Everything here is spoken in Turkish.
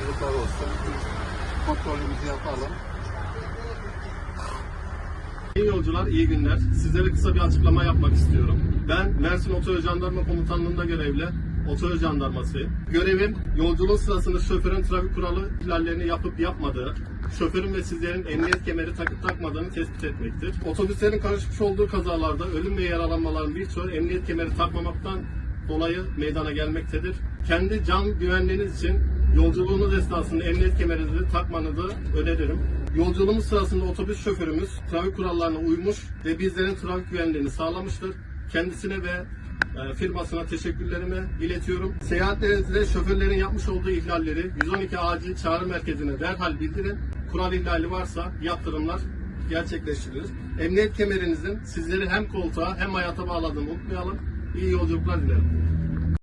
hazırlıklar olsun. Kontrolümüzü yapalım. İyi yolcular, iyi günler. Sizlere kısa bir açıklama yapmak istiyorum. Ben Mersin Otoyol Jandarma Komutanlığı'nda görevli Otoyol Jandarmasıyım. Görevim yolculuk sırasında şoförün trafik kuralı ihlallerini yapıp yapmadığı, şoförün ve sizlerin emniyet kemeri takıp takmadığını tespit etmektir. Otobüslerin karışmış olduğu kazalarda ölüm ve yaralanmaların birçoğu emniyet kemeri takmamaktan dolayı meydana gelmektedir. Kendi can güvenliğiniz için yolculuğunuz esnasında emniyet kemerinizi takmanızı öneririm. Yolculuğumuz sırasında otobüs şoförümüz trafik kurallarına uymuş ve bizlerin trafik güvenliğini sağlamıştır. Kendisine ve e, firmasına teşekkürlerimi iletiyorum. Seyahatlerinizde şoförlerin yapmış olduğu ihlalleri 112 acil çağrı merkezine derhal bildirin. Kural ihlali varsa yaptırımlar gerçekleştirilir. Emniyet kemerinizin sizleri hem koltuğa hem hayata bağladığını unutmayalım. İyi yolculuklar dilerim.